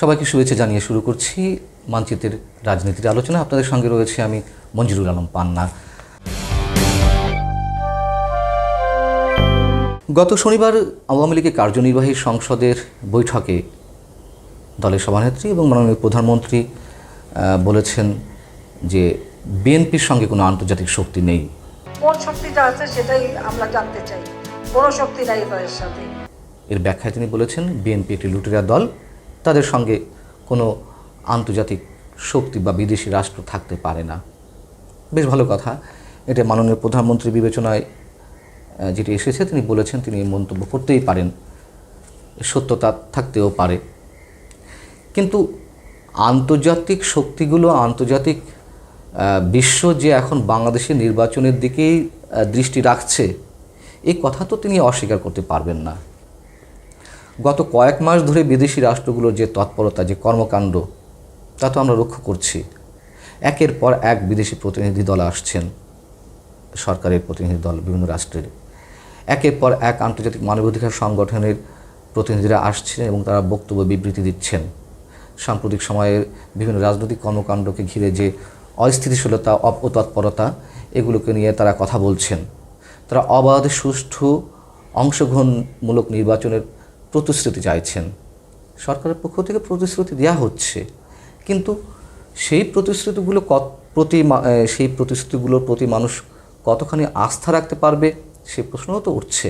সবাইকে শুভেচ্ছা জানিয়ে শুরু করছি মানচিত্রের রাজনীতির আলোচনা। আপনাদের সঙ্গে রয়েছে আমি মঞ্জুরুল আলম পান্না। গত শনিবার আওয়ামী লীগের কার্যনির্বাহী সংসদের বৈঠকে দলের সভানেত্রী এবং মাননীয় প্রধানমন্ত্রী বলেছেন যে বিএনপির সঙ্গে কোনো আন্তর্জাতিক শক্তি নেই। কোন শক্তিটা আছে সেটাই আমরা জানতে চাই। কোনো শক্তি নাই সাথে। এর ব্যাখ্যায় তিনি বলেছেন বিএনপি একটি লুটেরা দল। তাদের সঙ্গে কোনো আন্তর্জাতিক শক্তি বা বিদেশি রাষ্ট্র থাকতে পারে না। বেশ ভালো কথা। এটা মাননীয় প্রধানমন্ত্রী বিবেচনায় যেটি এসেছে, তিনি বলেছেন, তিনি এই মন্তব্য করতেই পারেন। সত্যতা থাকতেও পারে। কিন্তু আন্তর্জাতিক শক্তিগুলো, আন্তর্জাতিক বিশ্ব যে এখন বাংলাদেশের নির্বাচনের দিকেই দৃষ্টি রাখছে, এই কথা তো তিনি অস্বীকার করতে পারবেন না। গত কয়েক মাস ধরে বিদেশি রাষ্ট্রগুলোর যে তৎপরতা, যে কর্মকাণ্ড, তা তো আমরা লক্ষ্য করছি। একের পর এক বিদেশি প্রতিনিধি দল আসছেন, সরকারের প্রতিনিধি দল, বিভিন্ন রাষ্ট্রের। একের পর এক আন্তর্জাতিক মানবাধিকার সংগঠনের প্রতিনিধিরা আসছেন এবং তারা বক্তব্য বিবৃতি দিচ্ছেন। সাম্প্রতিক সময়ে বিভিন্ন রাজনৈতিক কর্মকাণ্ডকে ঘিরে যে অস্থিতিশীলতা অপতৎপরতা এগুলোকে নিয়ে তারা কথা বলছেন। তারা অবাধ, সুষ্ঠু, অংশগ্রহণমূলক নির্বাচনের প্রতিশ্রুতি চাইছেন। সরকারের পক্ষ থেকে প্রতিশ্রুতি দেওয়া হচ্ছে। কিন্তু সেই প্রতিশ্রুতিগুলো কত প্রতি সেই প্রতিশ্রুতিগুলোর প্রতি মানুষ কতখানি আস্থা রাখতে পারবে সে প্রশ্নও তো উঠছে।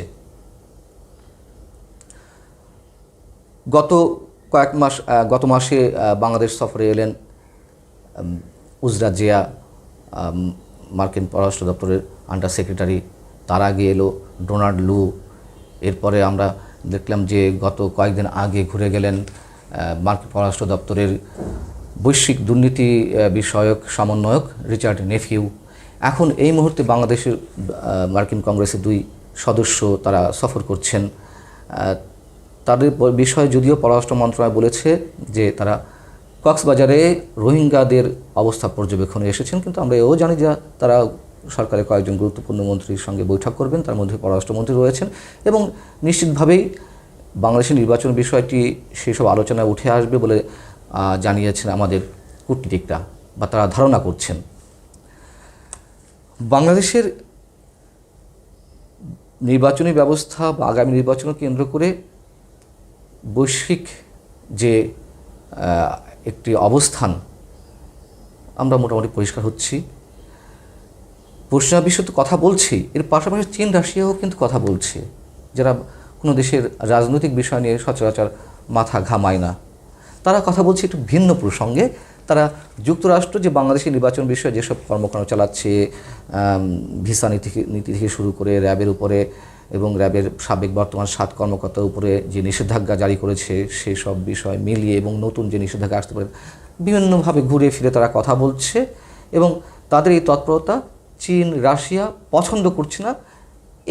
গত কয়েক মাস গত মাসে বাংলাদেশ সফরে এলেন উজরা জিয়া মার্কিন পররাষ্ট্র দপ্তরের আন্ডার সেক্রেটারি। তার আগে এলো ডোনাল্ড লু। এরপরে আমরা দেখলাম যে গত কয়েকদিন আগে ঘুরে গেলেন মার্কিন পররাষ্ট্র দপ্তরের বৈশ্বিক দুর্নীতি বিষয়ক সমন্বয়ক রিচার্ড নেফিউ। এখন এই মুহূর্তে বাংলাদেশের মার্কিন কংগ্রেসের দুই সদস্য তারা সফর করছেন। তাদের বিষয়ে যদিও পররাষ্ট্র মন্ত্রণালয় বলেছে যে তারা কক্সবাজারে রোহিঙ্গাদের অবস্থা পর্যবেক্ষণে এসেছেন, কিন্তু আমরা এও জানি যে তারা সরকারের কয়েকজন গুরুত্বপূর্ণ মন্ত্রীর সঙ্গে বৈঠক করবেন, তার মধ্যে পররাষ্ট্রমন্ত্রী রয়েছেন এবং নিশ্চিতভাবেই বাংলাদেশের নির্বাচন বিষয়টি সেসব আলোচনায় উঠে আসবে বলে জানিয়েছেন আমাদের কূটনীতিকরা বা তারা ধারণা করছেন। বাংলাদেশের নির্বাচনী ব্যবস্থা বা আগামী নির্বাচনকে কেন্দ্র করে বৈশ্বিক যে একটি অবস্থান আমরা মোটামুটি পরিষ্কার হচ্ছি। পশ্চিমা বিশ্ব তো কথা বলছি, এর পাশাপাশি চীন, রাশিয়াও কিন্তু কথা বলছে, যারা কোনো দেশের রাজনৈতিক বিষয় নিয়ে সচরাচর মাথা ঘামায় না। তারা কথা বলছে একটু ভিন্ন প্রসঙ্গে, তারা যুক্তরাষ্ট্র যে বাংলাদেশের নির্বাচন বিষয়ে যেসব কর্মকাণ্ড চালাচ্ছে ভিসা নীতি নীতি থেকে শুরু করে র্যাবের উপরে এবং র্যাবের সাবেক বর্তমান সাত কর্মকর্তার উপরে যে নিষেধাজ্ঞা জারি করেছে সেই সব বিষয় মিলিয়ে এবং নতুন যে নিষেধাজ্ঞা আসতে পারে, বিভিন্নভাবে ঘুরে ফিরে তারা কথা বলছে এবং তাদের এই তৎপরতা চীন, রাশিয়া পছন্দ করছে না,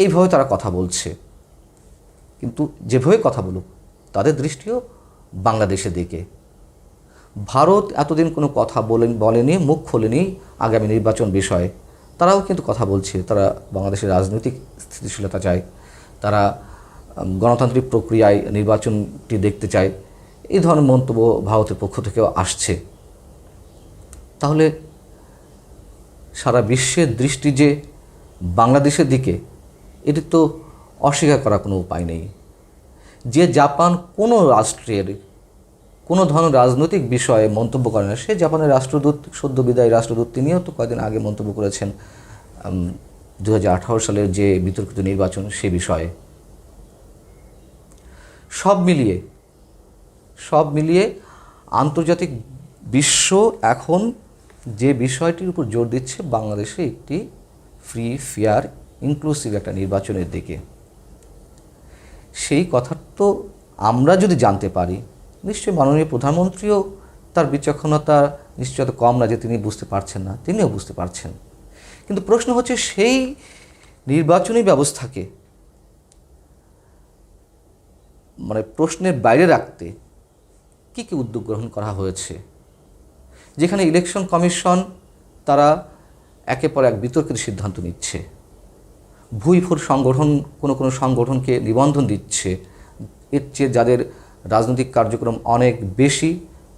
এইভাবে তারা কথা বলছে। কিন্তু যেভাবে কথা বলুক, তাদের দৃষ্টিও বাংলাদেশের দিকে। ভারত এতদিন কোনো কথা বলেন, বলেনি, মুখ খোলেনি আগামী নির্বাচন বিষয়ে। তারাও কিন্তু কথা বলছে, তারা বাংলাদেশের রাজনৈতিক স্থিতিশীলতা চায়। তারা গণতান্ত্রিক প্রক্রিয়ায় নির্বাচনটি দেখতে চায়। এই ধরনের মন্তব্য ভারতের পক্ষ থেকেও আসছে। তাহলে সারা বিশ্বের দৃষ্টি যে বাংলাদেশের দিকে, এটি তো অস্বীকার করার কোনো উপায় নেই। যে জাপান কোনো রাষ্ট্রের, কোনো ধরনের রাজনৈতিক বিষয়ে মন্তব্য করে না, সে জাপানের রাষ্ট্রদূত, সদ্য বিদায়ী রাষ্ট্রদূত তিনিও তো কয়েকদিন আগে মন্তব্য করেছেন দু হাজার আঠারো সালের যে বিতর্কিত নির্বাচন সে বিষয়ে। সব মিলিয়ে সব মিলিয়ে আন্তর্জাতিক বিশ্ব এখন যে বিষয়টির উপর জোর দিচ্ছে বাংলাদেশে একটি ফ্রি ফেয়ার ইনক্লুসিভ একটা নির্বাচনের দিকে। সেই কথা তো আমরা যদি জানতে পারি, নিশ্চয়ই মাননীয় প্রধানমন্ত্রীও তার বিচক্ষণতা নিশ্চয়ত কম না যে তিনি বুঝতে পারছেন না, তিনিও বুঝতে পারছেন। কিন্তু প্রশ্ন হচ্ছে সেই নির্বাচনী ব্যবস্থাকে মানে প্রশ্নের বাইরে রাখতে কী কী উদ্যোগ গ্রহণ করা হয়েছে? যেখানে ইলেকশন কমিশন তারা একের পর এক বিতর্কিত সিদ্ধান্ত নিচ্ছে। ভুইফুর সংগঠন, কোনো কোনো সংগঠনকে নিবন্ধন দিচ্ছে। এর চেয়ে যাদের রাজনৈতিক কার্যক্রম অনেক বেশি,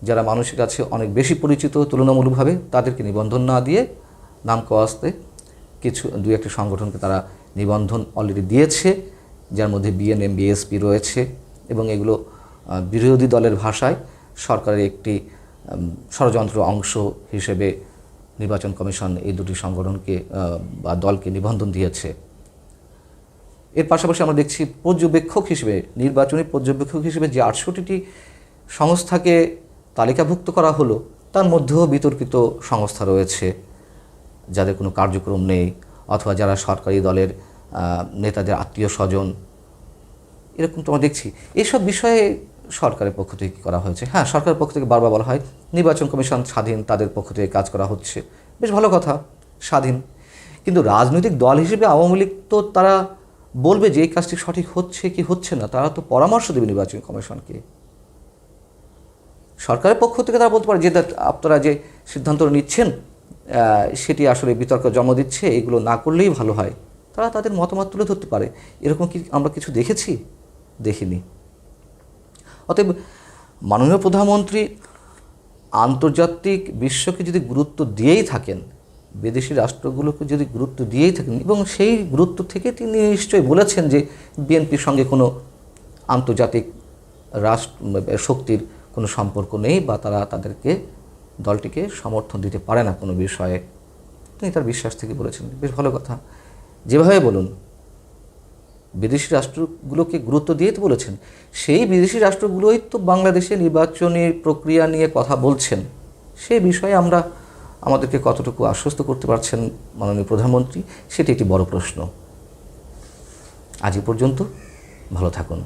যারা মানুষের কাছে অনেক বেশি পরিচিত তুলনামূলকভাবে, তাদেরকে নিবন্ধন না দিয়ে নাম কওয়াস্তে কিছু, দুই একটি সংগঠনকে তারা নিবন্ধন অলরেডি দিয়েছে, যার মধ্যে বিএনএম বিএসপি রয়েছে এবং এগুলো বিরোধী দলের ভাষায় সরকারের একটি ষড়যন্ত্র অংশ হিসেবে নির্বাচন কমিশন এই দুটি সংগঠনকে বা দলকে নিবন্ধন দিয়েছে। এর পাশাপাশি আমরা দেখছি পর্যবেক্ষক হিসেবে, নির্বাচনী পর্যবেক্ষক হিসেবে যে আটষট্টিটি সংস্থাকে তালিকাভুক্ত করা হলো, তার মধ্যেও বিতর্কিত সংস্থা রয়েছে, যাদের কোনো কার্যক্রম নেই, অথবা যারা সরকারি দলের নেতাদের আত্মীয় স্বজন। এরকম তো আমরা দেখছি। এইসব বিষয়ে সরকারের পক্ষ থেকে কী করা হয়েছে? হ্যাঁ সরকারের পক্ষ থেকে বারবার বলা হয়, নির্বাচন কমিশন স্বাধীন তাদের পক্ষ থেকে কাজ করা হচ্ছে। বেশ ভালো কথা, স্বাধীন। কিন্তু রাজনৈতিক দল হিসেবে আওয়ামী লীগ তো তারা বলবে যে এই কাজটি সঠিক হচ্ছে কি হচ্ছে না, তারা তো পরামর্শ দেবে নির্বাচন কমিশনকে। সরকারের পক্ষ থেকে তারা বলতে পারে যে আপনারা যে সিদ্ধান্ত নিচ্ছেন সেটি আসলে বিতর্ক জন্ম দিচ্ছে, এগুলো না করলেই ভালো হয়। তারা তাদের মতামত তুলে ধরতে পারে। এরকম কি আমরা কিছু দেখেছি? দেখিনি। অতএব মাননীয় প্রধানমন্ত্রী আন্তর্জাতিক বিশ্বকে যদি গুরুত্ব দিয়েই থাকেন, বিদেশি রাষ্ট্রগুলোকে যদি গুরুত্ব দিয়েই থাকেন, এবং সেই গুরুত্ব থেকে তিনি নিশ্চয়ই বলেছেন যে বিএনপির সঙ্গে কোনো আন্তর্জাতিক রাষ্ট্র শক্তির কোনো সম্পর্ক নেই বা তারা তাদেরকে, দলটিকে সমর্থন দিতে পারে না কোনো বিষয়ে। তিনি তার বিশ্বাস থেকে বলেছেন। বেশ ভালো কথা। যেভাবে বলুন। বিদেশি রাষ্ট্রগুলোকে গুরুত্ব দিয়ে তো বলেছেন, সেই বিদেশি রাষ্ট্রগুলোই তো বাংলাদেশে নির্বাচনী প্রক্রিয়া নিয়ে কথা বলছেন। সেই বিষয়ে আমরা আমাদেরকে কতটুকু আশ্বস্ত করতে পারছেন মাননীয় প্রধানমন্ত্রী, সেটি একটি বড় প্রশ্ন। আজ পর্যন্ত, ভালো থাকুন।